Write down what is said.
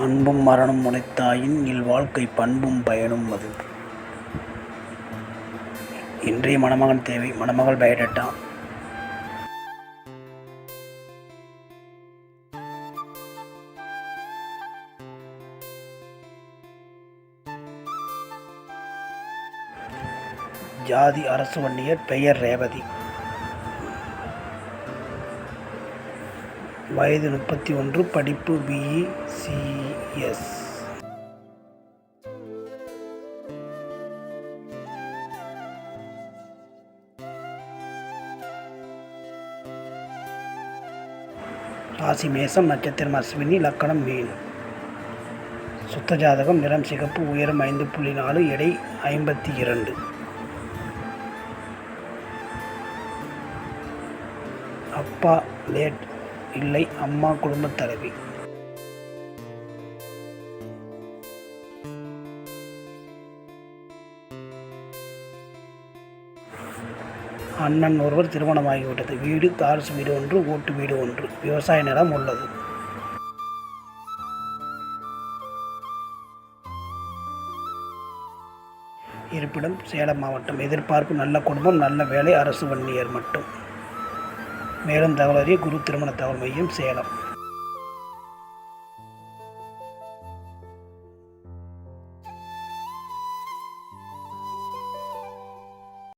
அன்பும் மரணம் இல் இல்வாழ்க்கை பண்பும் பயனும் அது. இன்றைய மணமகன் தேவை மணமகள் பயோடேட்டா ஜாதி அரசு வன்னியர் பெயர் ரேவதி. வயது முப்பத்தி ஒன்று படிப்பு பிஇ சிஎஸ் ராசி மேசம் நட்சத்திரம் அஸ்வினி லக்கணம் மீன். சுத்த ஜாதகம் நிறம் சிகப்பு உயரம் ஐந்து புள்ளி நாலு எடை ஐம்பத்தி இரண்டு. அப்பா லேட் இல்லை அம்மா குடும்பத் தலைவி அண்ணன் ஒருவர் திருமணமாகிவிட்டது. வீடு தாரசு வீடு ஒன்று ஓட்டு வீடு ஒன்று. விவசாய நிலம் உள்ளது. இருப்பிடம் சேலம் மாவட்டம் எதிர்பார்ப்பு நல்ல குடும்பம் நல்ல வேலை அரசு வன்னியர் மட்டும். மேலும் தகவல் அறிய குரு திருமண தகவல் மையம் சேலம்.